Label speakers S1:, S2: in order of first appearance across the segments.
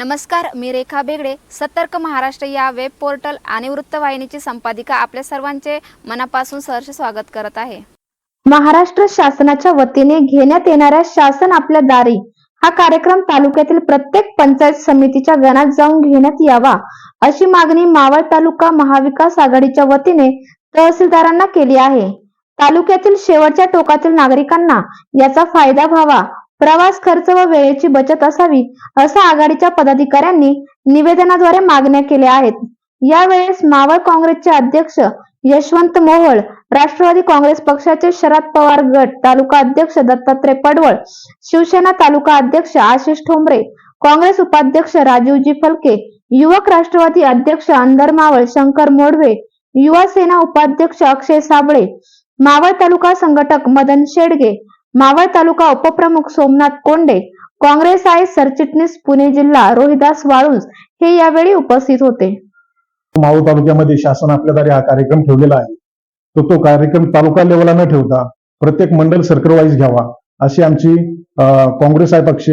S1: नमस्कार मी रेखा बेगडे. सतर्क महाराष्ट्र या वेब पोर्टल आणि वृत्तवाहिनीची संपादिका आपल्या सर्वांचे मनापासून सहर्ष स्वागत करत आहे.
S2: महाराष्ट्र शासनाच्या वतीने घेण्यात येणाऱ्या शासन आपल्या दारी हा कार्यक्रम तालुक्यातील प्रत्येक पंचायत समितीच्या गणात जाऊन घेण्यात यावा अशी मागणी मावळ तालुका महाविकास आघाडीच्या वतीने तहसीलदारांना केली आहे. तालुक्यातील शेवटच्या टोकातील नागरिकांना याचा फायदा व्हावा प्रवास खर्च व वेळेची बचत असावी असं आघाडीच्या पदाधिकाऱ्यांनी निवेदनाद्वारे मागण्या केल्या आहेत. यावेळेस मावळ काँग्रेसचे अध्यक्ष यशवंत मोहोळ राष्ट्रवादी काँग्रेस पक्षाचे शरद पवार गट तालुका अध्यक्ष दत्तात्रय पडवळ शिवसेना तालुका अध्यक्ष आशिष ठोंबरे काँग्रेस उपाध्यक्ष राजीवजी फलके युवक राष्ट्रवादी अध्यक्ष अंधर मावळ शंकर मोडवे युवा सेना उपाध्यक्ष अक्षय साबळे मावळ तालुका संघटक मदन शेडगे मावळ तालुका उपप्रमुख सोमनाथ कोंडे काँग्रेस आय सरचिटणीस पुणे जिल्हा रोहिदास वाळुंज हे यावेळी उपस्थित होते.
S3: मावळ तालुक्यामध्ये शासन आपल्याद्वारे हा कार्यक्रम ठेवलेला आहे. तो तो कार्यक्रम तालुका लेवलला न ठेवता प्रत्येक मंडल सर्कल वाईज घ्यावा अशी आमची काँग्रेस आहे पक्ष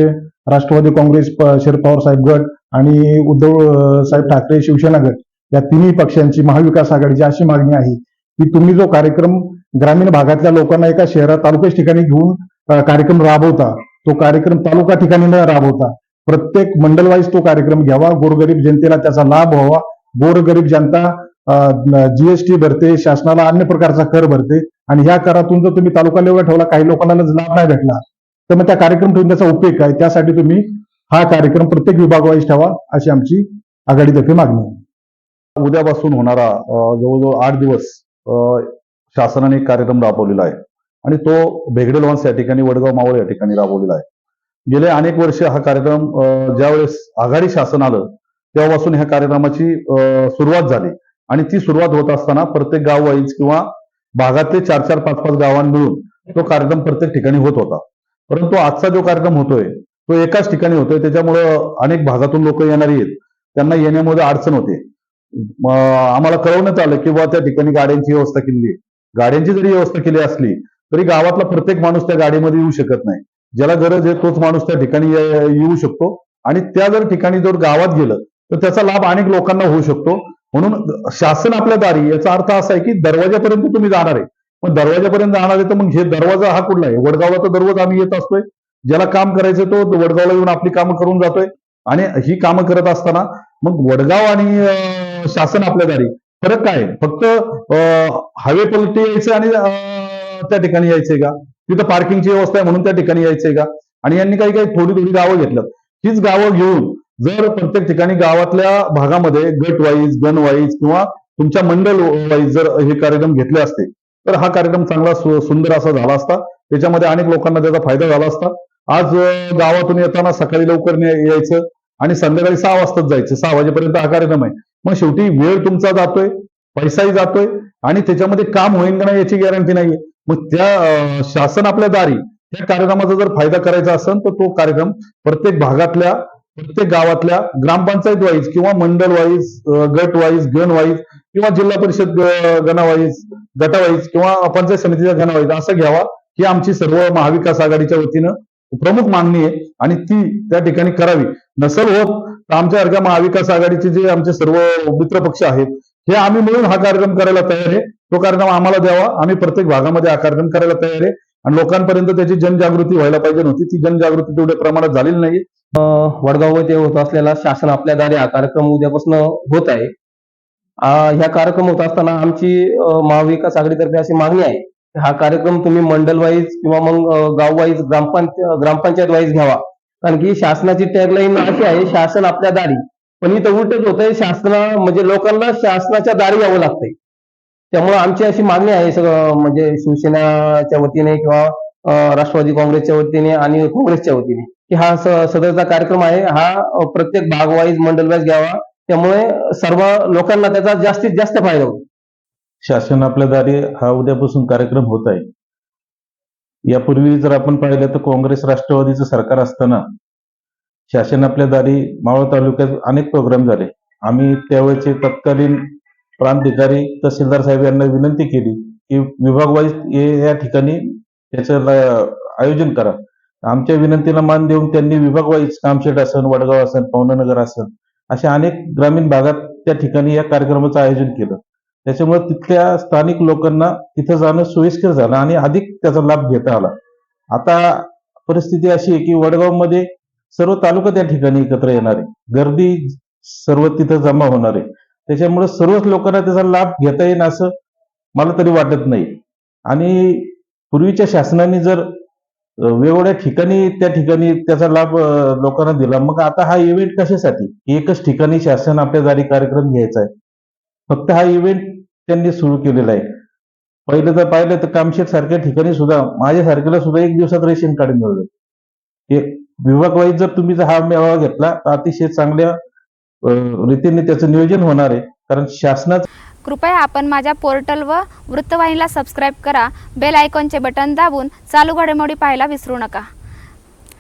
S3: राष्ट्रवादी काँग्रेस शरद पवार साहेब गट आणि उद्धव साहेब ठाकरे शिवसेना गट या तिन्ही पक्षांची महाविकास आघाडीची अशी मागणी आहे की तुम्ही जो कार्यक्रम ग्रामीण भागातल्या लोकांना एका शहरात तालुक्याच ठिकाणी घेऊन कार्यक्रम राबवता तो कार्यक्रम तालुका ठिकाणी न राबवता प्रत्येक मंडलवाईज तो कार्यक्रम घ्यावा. गोरगरीब जनतेला त्याचा लाभ व्हावा. गोरगरीब जनता जीएसटी भरते शासनाला अन्य प्रकारचा कर भरते आणि ह्या करातून जर तुम्ही तालुका लेवल ठेवला काही लोकांना लाभ नाही भेटला तर मग त्या कार्यक्रम ठेवून त्याचा उपयोग काय? त्यासाठी तुम्ही हा कार्यक्रम प्रत्येक विभागवाईज ठेवा अशी आमची आघाडीतर्फे मागणी
S4: उद्यापासून होणारा जवळजवळ आठ दिवस शासनाने एक कार्यक्रम राबवलेला आहे. आणि तो भेगडे लॉन्स या ठिकाणी वडगाव मावळ या ठिकाणी राबवलेला आहे. गेले अनेक वर्ष हा कार्यक्रम ज्यावेळेस आघाडी शासन आलं तेव्हापासून ह्या कार्यक्रमाची अं, सुरुवात झाली. आणि ती सुरुवात होत असताना प्रत्येक गाव वाईज किंवा भागातले चार चार पाच पाच गावां मिळून तो कार्यक्रम प्रत्येक ठिकाणी होत होता. परंतु आजचा जो कार्यक्रम होतोय तो एकाच ठिकाणी होतोय. त्याच्यामुळं अनेक भागातून लोक येणारी आहेत. त्यांना येण्यामध्ये अडचण होते. आम्हाला कळवण्यात आलं की त्या ठिकाणी गाड्यांची व्यवस्था केली आहे. गाड्यांची जरी व्यवस्था केली असली तरी गावातला प्रत्येक माणूस त्या गाडीमध्ये येऊ शकत नाही. ज्याला गरज आहे तोच माणूस त्या ठिकाणी येऊ शकतो. आणि त्या जर ठिकाणी जर गावात गेलं तर त्याचा लाभ अनेक लोकांना होऊ शकतो. म्हणून शासन आपल्या दारी याचा अर्थ असा आहे की दरवाजापर्यंत तुम्ही जाणार आहे. मग दरवाजापर्यंत जाणार आहे तर मग हे दरवाजा हा कुठला आहे? वडगावला तर दररोज आम्ही येत असतोय. ज्याला काम करायचं तो वडगावला येऊन आपली कामं करून जातोय. आणि ही कामं करत असताना मग वडगाव आणि शासन आपल्या दारी. फरक काय? फक्त हायवे पलटी यायचं आणि त्या ठिकाणी यायचंय का? तिथं पार्किंगची व्यवस्था आहे म्हणून त्या ठिकाणी यायचंय का? आणि यांनी काही काही थोडी थोडी गावं घेतलं. हीच गावं घेऊन जर प्रत्येक ठिकाणी गावातल्या भागामध्ये गट वाईज गण वाईज किंवा तुमच्या मंडल वाईज जर हे कार्यक्रम घेतले असते तर हा कार्यक्रम चांगला सुंदर असा झाला असता. त्याच्यामध्ये अनेक लोकांना त्याचा फायदा झाला असता. आज गावातून येताना सकाळी लवकर यायचं आणि संध्याकाळी सहा वाजताच जायचं. सहा वाजेपर्यंत हा कार्यक्रम आहे. मग शेवटी वेळ तुमचा जातोय पैसाही जातोय आणि त्याच्यामध्ये काम होईल का नाही याची गॅरंटी नाहीये. मग त्या शासन आपल्या दारी त्या कार्यक्रमाचा जर फायदा करायचा असेल तर तो कार्यक्रम प्रत्येक भागातल्या प्रत्येक गावातल्या ग्रामपंचायत वाईज किंवा मंडल वाईज गट वाईज गण वाईज किंवा जिल्हा परिषद ग- गणावाईज गटावाईज किंवा पंचायत समितीच्या गणावाईज असं घ्यावा. ही आमची सर्व महाविकास आघाडीच्या वतीनं प्रमुख मागणी आहे आणि ती त्या ठिकाणी करावी. नसेल होत तर आमच्यासारख्या महाविकास आघाडीचे जे आमचे सर्व मित्र पक्ष आहेत हे आम्ही मिळून हा कार्यक्रम करायला तयार आहे. तो कार्यक्रम आम्हाला द्यावा. आम्ही प्रत्येक भागामध्ये हा कार्यक्रम करायला तयार आहे. आणि लोकांपर्यंत त्याची जनजागृती व्हायला पाहिजे नव्हती. ती जनजागृती तेवढ्या प्रमाणात झालेली नाही.
S5: वडगावमध्ये होत असलेला शासन आपल्या दारी हा कार्यक्रम उद्यापासून होत आहे. ह्या कार्यक्रम होत असताना आमची महाविकास आघाडीतर्फे अशी मागणी आहे. हा कार्यक्रम तुम्ही मंडल वाईज किंवा मग गाव वाईज ग्रामपंचायत ग्रामपंचायत वाईज घ्यावा. कारण की शासनाची टॅगलाईन अशी आहे शासन आपल्या दारी. पण इथं उलटच होतंय शासना म्हणजे लोकांना शासनाच्या दारी यावं लागतंय. त्यामुळे आमची अशी मागणी आहे सगळं म्हणजे शिवसेनाच्या वतीने किंवा राष्ट्रवादी काँग्रेसच्या वतीने आणि काँग्रेसच्या वतीने. की हा सदरचा कार्यक्रम आहे हा प्रत्येक भागवाईज मंडलवाईज घ्यावा. त्यामुळे सर्व लोकांना त्याचा जास्तीत जास्त फायदा होईल
S4: शासन आपल्या दारी हा उद्यापासून कार्यक्रम होत आहे. यापूर्वी जर आपण पाहिलं तर काँग्रेस राष्ट्रवादीचं सरकार असताना शासन आपल्या दारी मावळ तालुक्यात अनेक प्रोग्राम झाले. आम्ही त्यावेळेचे तत्कालीन प्रांताधिकारी तहसीलदार साहेब यांना विनंती केली की विभागवाईज या ठिकाणी त्याचं आयोजन करा.
S6: आमच्या विनंतीला मान देऊन त्यांनी विभागवाईज कामशेट असन वडगाव असन पवनानगर असन अशा अनेक ग्रामीण भागात त्या ठिकाणी या कार्यक्रमाचं आयोजन केलं. त्याच्यामुळे तिथल्या स्थानिक लोकांना तिथं जाणं सोयीस्कर झालं आणि अधिक त्याचा लाभ घेता आला. आता परिस्थिती अशी आहे की वडगावमध्ये सर्व तालुका त्या ठिकाणी एकत्र येणार आहे. गर्दी सर्व तिथं जमा होणार आहे. त्याच्यामुळे सर्वच लोकांना त्याचा लाभ घेता येईल असं मला तरी वाटत नाही. आणि पूर्वीच्या शासनाने जर वेगवेगळ्या ठिकाणी त्या ठिकाणी त्याचा लाभ लोकांना दिला मग आता हा इव्हेंट कशासाठी? एकच ठिकाणी शासन आपल्या जारी कार्यक्रम घ्यायचा आहे. फक्त हा इव्हेंट त्यांनी सुरू केलेलं आहे. पहिलं तर पाहिलं तर कामशेत सारख्या ठिकाणी सुद्धा माझ्यासारख्याला सुद्धा एक दिवसात रेशन कार्ड मिळवलं हे विभागवाईज जर तुम्ही जर हा मेळावा घेतला तर अतिशय चांगल्या रीतीने त्याचं नियोजन होणार आहे. कारण शासनाचं
S1: कृपया आपण माझ्या पोर्टल व वृत्तवाहिनीला सबस्क्राईब करा. बेल आयकॉनचे बटन दाबून चालू घडामोडी पाहायला विसरू नका.